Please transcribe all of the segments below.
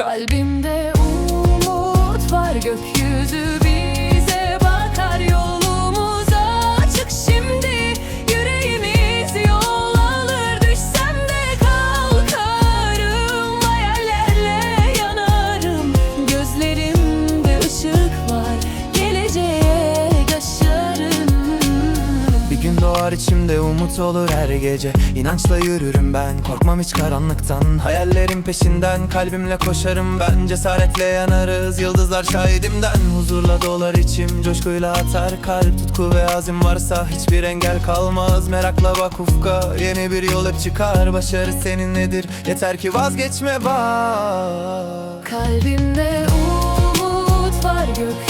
Kalbimde umut var gökyüzü doğar içimde umut olur her gece. İnançla yürürüm ben korkmam hiç karanlıktan. Hayallerin peşinden kalbimle koşarım ben. Cesaretle yanarız yıldızlar şahidimden. Huzurla dolar içim coşkuyla atar. Kalp Tutku ve azim varsa hiçbir engel kalmaz. Merakla bak ufka yeni bir yol hep çıkar. Başarı seninledir yeter ki vazgeçme bak. Kalbimde umut var gökyüzü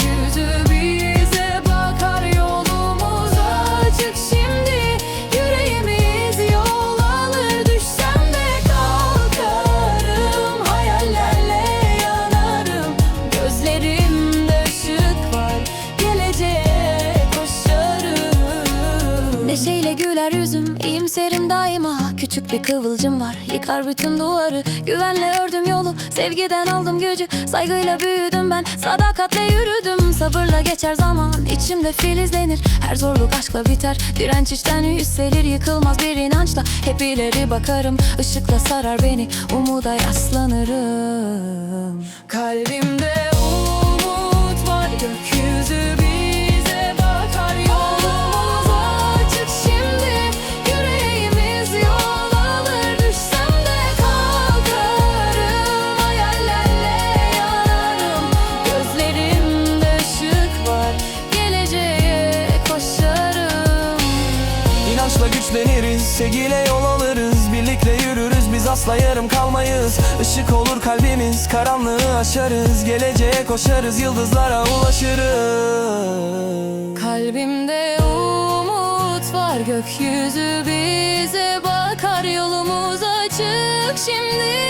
güler yüzüm iyimserim daima. Küçük bir kıvılcım var yıkar bütün duvarı. Güvenle ördüm yolu sevgiden aldım gücü. Saygıyla büyüdüm ben sadakatle yürüdüm. Sabırla geçer zaman içimde filizlenir. Her zorluk aşkla biter direnç içten yükselir. Yıkılmaz bir inançla hep ileri bakarım. Işıkla sarar beni umuda yaslanırım. Kalbimde güçleniriz, sevgiyle yol alırız Birlikte yürürüz, biz asla yarım kalmayız. Işık olur kalbimiz, karanlığı aşarız Geleceğe koşarız, yıldızlara ulaşırız. Kalbimde umut var gökyüzü bize bakar yolumuz açık. Şimdi